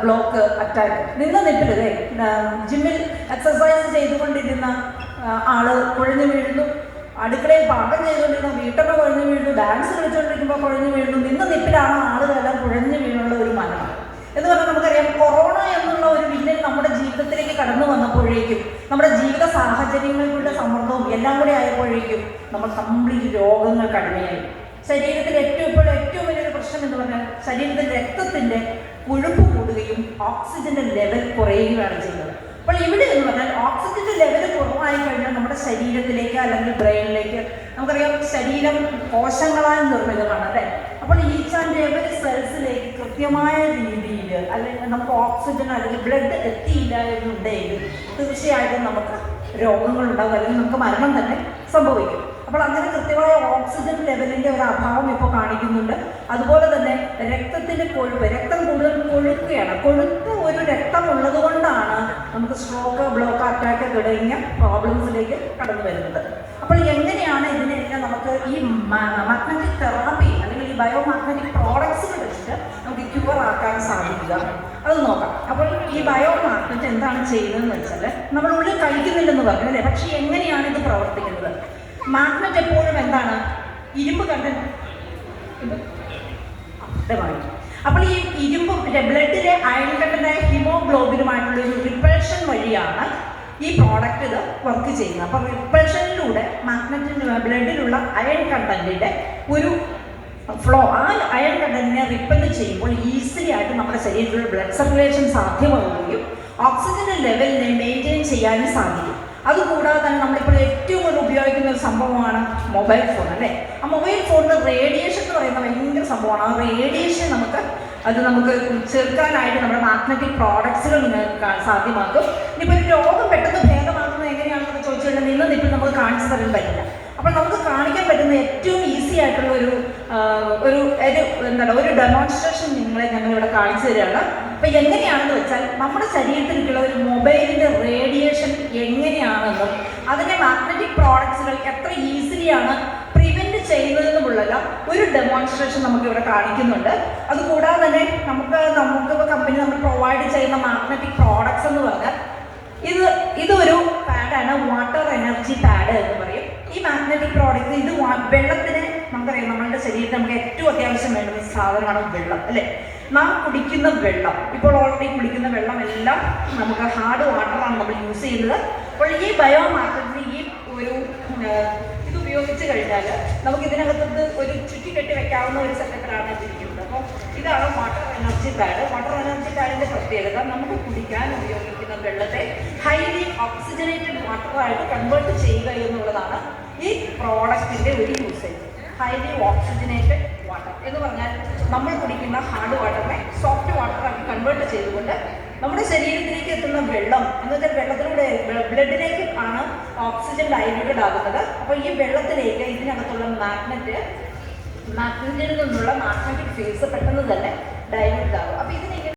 Block attack നിന്ന് നിൽപ്പില്ലേ ജിമ്മിൽ exercise ചെയ്തുകൊണ്ടിരുന്ന ആൾ കുഴഞ്ഞു വീഴുന്നു. അടുക്കളയിൽ പാകം ചെയ്തുകൊണ്ടിരുന്ന വീട്ടമ്മ കുഴഞ്ഞു വീഴുന്നു. ഡാൻസ് കളിച്ചുകൊണ്ടിരിക്കുമ്പോൾ കുഴഞ്ഞു വീഴുന്നു. നിന്ന് നിൽപ്പിലാണ് ആളുകളെല്ലാം കുഴഞ്ഞു വീണുള്ള ഒരു മരണം. എന്ന് പറഞ്ഞാൽ നമുക്കറിയാം കൊറോണ എന്നുള്ള ഒരു വില്ലൻ നമ്മുടെ ജീവിതത്തിലേക്ക് കടന്നു വന്നപ്പോഴേക്കും നമ്മുടെ ജീവിത സാഹചര്യങ്ങളുടെ സമ്മർദ്ദവും എല്ലാം കൂടി ആയപ്പോഴേക്കും നമ്മൾ കംപ്ലീറ്റ് രോഗങ്ങൾ കടമയായി ശരീരത്തിൽ ഏറ്റവും ഇപ്പോൾ ഏറ്റവും വലിയൊരു പ്രശ്നം എന്ന് പറഞ്ഞാൽ ശരീരത്തിൽ രക്തത്തിന്റെ കൊഴുപ്പ് കൂടുകയും ഓക്സിജന്റെ ലെവൽ കുറയുകയാണ് ചെയ്യുന്നത്. അപ്പോൾ ഇവിടെ എന്ന് പറഞ്ഞാൽ ഓക്സിജന്റെ ലെവൽ കുറവായി കഴിഞ്ഞാൽ നമ്മുടെ ശരീരത്തിലേക്ക് അല്ലെങ്കിൽ ബ്രെയിനിലേക്ക് നമുക്കറിയാം ശരീരം കോശങ്ങളാൽ നിർമ്മിതമാണ് അല്ലേ? അപ്പോൾ ഈച്ച് ആൻഡ് എവറി സെൽസിലേക്ക് കൃത്യമായ രീതിയിൽ അല്ലെങ്കിൽ നമുക്ക് ഓക്സിജൻ അല്ലെങ്കിൽ ബ്ലഡ് എത്തിയില്ല എന്നുണ്ടെങ്കിൽ തീർച്ചയായിട്ടും നമുക്ക് രോഗങ്ങൾ ഉണ്ടാകും അല്ലെങ്കിൽ നമുക്ക് മരണം തന്നെ സംഭവിക്കും. അപ്പോൾ അങ്ങനെ കൃത്യമായ ഓക്സിജൻ ലെവലിന്റെ ഒരു അഭാവം ഇപ്പോൾ കാണിക്കുന്നുണ്ട്. അതുപോലെ തന്നെ രക്തത്തിന്റെ കൊഴുപ്പ് രക്തം കൂടുതൽ കൊഴുക്കുകയാണ്. കൊഴുത്ത ഒരു രക്തം ഉള്ളത് കൊണ്ടാണ് നമുക്ക് സ്ട്രോക്ക് ബ്ലോക്ക് അറ്റാക്ക് തുടങ്ങിയ പ്രോബ്ലംസിലേക്ക് കടന്നു വരുന്നത്. അപ്പോൾ എങ്ങനെയാണ് ഇതിനെല്ലാം നമുക്ക് ഈ മാഗ്നറ്റിക് തെറാപ്പി അല്ലെങ്കിൽ ഈ ബയോ മാഗ്നറ്റിക് പ്രോഡക്ട്സ് വെച്ചിട്ട് നമുക്ക് ക്യൂർ ആക്കാൻ സാധിക്കുക? അത് നോക്കാം. അപ്പോൾ ഈ ബയോ മാഗ്നറ്റ് എന്താണ് ചെയ്യുന്നതെന്ന് വെച്ചാൽ നമ്മൾ ഉള്ളിൽ കഴിക്കുന്നില്ലെന്ന് പറഞ്ഞു അല്ലേ പക്ഷേ എങ്ങനെയാണ് ഇത് പ്രവർത്തിക്കുന്നത്? മാഗ്നറ്റ് എപ്പോഴും എന്താണ്? ഇരുമ്പ് അർത്ഥമായി അപ്പോൾ ഈ ഇരുമ്പും ബ്ലഡിലെ അയൺ കണ്ടെ ഹിമോഗ്ലോബിനുമായിട്ടുള്ള ഒരു റിപ്പൾഷൻ വഴിയാണ് ഈ പ്രോഡക്റ്റ് ഇത് വർക്ക് ചെയ്യുന്നത്. അപ്പോൾ റിപ്പൾഷനിലൂടെ മാഗ്നറ്റിന് ബ്ലഡിലുള്ള അയൺ കണ്ടന്റിന്റെ ഒരു ഫ്ലോ ആ അയൺ കണ്ടന്റിനെ റിപ്പൽ ചെയ്യുമ്പോൾ ഈസിലി ആയിട്ട് നമ്മുടെ ശരീരത്തിലുള്ള ബ്ലഡ് സർക്കുലേഷൻ സാധ്യമാവുകയും ഓക്സിജന്റെ ലെവലിനെ മെയിന്റെയിൻ ചെയ്യാനും സാധിക്കും. അതുകൂടാതെ തന്നെ നമ്മളിപ്പോൾ ഏറ്റവും സംഭവമാണ് മൊബൈൽ ഫോൺ അല്ലേ? ആ മൊബൈൽ ഫോണിന് റേഡിയേഷൻ എന്ന് പറയുന്ന ഭയങ്കര സംഭവമാണ്. ആ റേഡിയേഷൻ നമുക്ക് അത് നമുക്ക് ചെറുക്കാനായിട്ട് നമ്മുടെ മാഗ്നറ്റിക് പ്രോഡക്ട്സുകൾ നിങ്ങൾക്ക് സാധ്യമാക്കും. ഇനിയിപ്പോൾ ഒരു രോഗം പെട്ടെന്ന് ഭേദമാക്കുന്നത് എങ്ങനെയാണെന്ന് ചോദിച്ചു കഴിഞ്ഞാൽ നിന്ന് നിപ്പിൽ നമുക്ക് കാണിച്ചു തരാൻ പറ്റില്ല. അപ്പോൾ നമുക്ക് കാണിക്കാൻ പറ്റുന്ന ഏറ്റവും ഈസി ആയിട്ടുള്ള ഒരു ഒരു എന്താണ് ഒരു ഡെമോൺസ്ട്രേഷൻ നിങ്ങളെ ഞങ്ങൾ ഇവിടെ കാണിച്ചു തരികയാണ്. അപ്പോൾ എങ്ങനെയാണെന്ന് വെച്ചാൽ നമ്മുടെ ശരീരത്തിലേക്കുള്ള ഒരു മൊബൈലിന്റെ റേഡിയേഷൻ എങ്ങനെയാണെന്നും അതിന്റെ മാഗ്നറ്റിക് പ്രോഡക്ട്സുകൾ എത്ര ഈസിലിയാണ് പ്രിവെന്റ് ചെയ്യുന്നതെന്നുമുള്ള ഒരു ഡെമോൺസ്ട്രേഷൻ നമുക്ക് ഇവിടെ കാണിക്കുന്നുണ്ട്. അതുകൂടാതെ തന്നെ നമുക്ക് നമുക്ക് കമ്പനി നമ്മൾ പ്രൊവൈഡ് ചെയ്യുന്ന മാഗ്നറ്റിക് പ്രോഡക്ട്സ് എന്ന് പറഞ്ഞാൽ ഇത് ഇതൊരു പാഡാണ് വാട്ടർ എനർജി പാഡ് എന്ന് പറയും. ഈ മാഗ്നറ്റിക് പ്രോഡക്റ്റ് ഇത് വെള്ളത്തിന് നമുക്കറിയാം നമ്മളുടെ ശരീരത്തിൽ നമുക്ക് ഏറ്റവും അത്യാവശ്യം വേണ്ട സാധനമാണ് വെള്ളം അല്ലേ? നാം കുടിക്കുന്ന വെള്ളം ഇപ്പോൾ ഓൾറെഡി കുടിക്കുന്ന വെള്ളം എല്ലാം നമുക്ക് ഹാർഡ് വാട്ടറാണ് നമ്മൾ യൂസ് ചെയ്യുന്നത്. അപ്പോൾ ഈ ബയോ ആ, ഇത് ഉപയോഗിച്ച് കഴിഞ്ഞാൽ നമുക്ക് ഇതിനകത്ത് ഒരു ചുറ്റി കെട്ടി വെക്കാവുന്ന ഒരു സെറ്റപ്പിലാണ് ഇരിക്കുന്നത് അപ്പോൾ ഇതാണ് water energy pad water energy പാഡിന്റെ പ്രത്യേകത നമുക്ക് കുടിക്കാൻ ഉപയോഗിക്കുന്ന വെള്ളത്തെ ഹൈലി ഓക്സിജനേറ്റഡ് വാട്ടറായിട്ട് കൺവേർട്ട് ചെയ്യുക എന്നുള്ളതാണ് ഈ പ്രോഡക്റ്റിന്റെ ഒരു യൂസേജ് ഹൈലി ഓക്സിജനേറ്റഡ് വാട്ടർ എന്ന് പറഞ്ഞാൽ നമ്മൾ കുടിക്കുന്ന ഹാർഡ് വാട്ടറിനെ സോഫ്റ്റ് വാട്ടറാക്കി കൺവേർട്ട് ചെയ്തുകൊണ്ട് നമ്മുടെ ശരീരത്തിലേക്ക് എത്തുന്ന വെള്ളം എന്ന് വെച്ചാൽ വെള്ളത്തിലൂടെ ബ്ലഡിലേക്ക് ആണ് ഓക്സിജൻ ഡൈലൂട്ടഡ് ആകുന്നത്. അപ്പോൾ ഈ വെള്ളത്തിലേക്ക് ഇതിനകത്തുള്ള മാഗ്നറ്റ് മാഗ്നറ്റിൽ നിന്നുള്ള മാഗ്നറ്റിക് ഫീൽസ് പെട്ടെന്ന് തന്നെ ഡൈല്യൂട്ട് ആകും. അപ്പോൾ ഇതിനെ